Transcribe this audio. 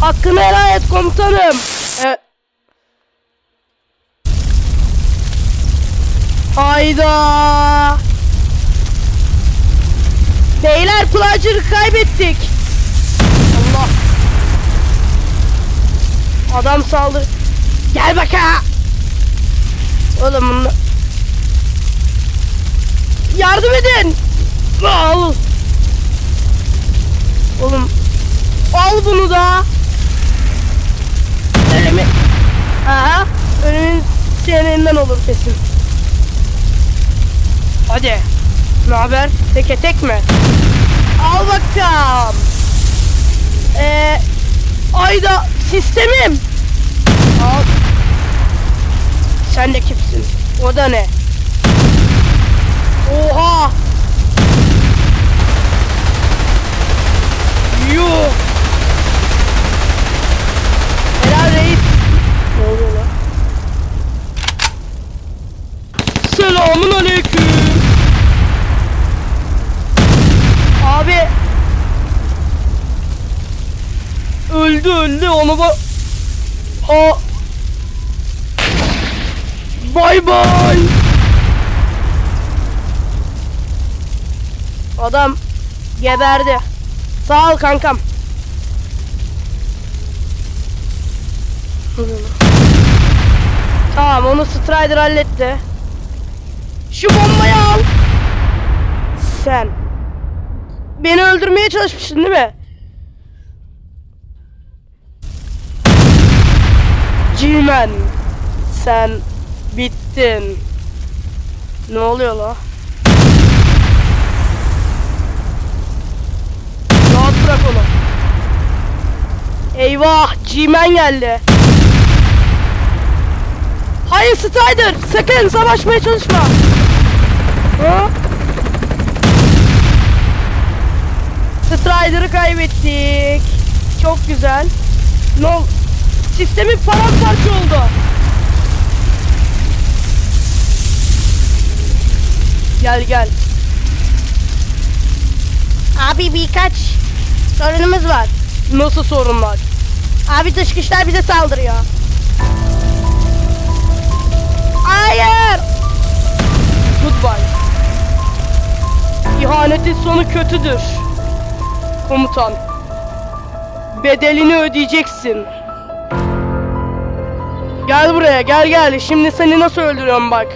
Hakkını helal et komutanım. E... Hayda. Beyler kulağcılık kaybettik. Allah. Adam saldır. Gel bak ha. Oğlum bunlar... Yardım edin. Kesin. Hadi. Ne haber? Teke tek mi? Al bakalım. Ee, ayda sistemim. Al. Sen de kimsin? O da ne? Oha! Yuh! Helal reis. Ne oluyor lan? Selamun aleyküm. Abi. Öldü öldü onu bak. Ha. Bay bay. Adam geberdi. Sağ ol kankam. Tamam onu Strider halletti. Şu bombayı al. Sen. Beni öldürmeye çalışmışsın değil mi? G-Man. Sen bittin. Ne oluyor la? Rahat bırak onu. Eyvah! G-Man geldi. Hayır Strider! Sakın savaşmaya çalışma. Ha? Strider'ı kaybettik. Çok güzel. Ne ol? Sistemi paramparça oldu. Gel gel. Abi birkaç sorunumuz var. Nasıl sorunlar? Abi dış güçler bize saldırıyor. Hayır. Goodbye. İhanetin sonu kötüdür. Komutan. Bedelini ödeyeceksin. Gel buraya gel gel. Şimdi seni nasıl öldürüyorum bak.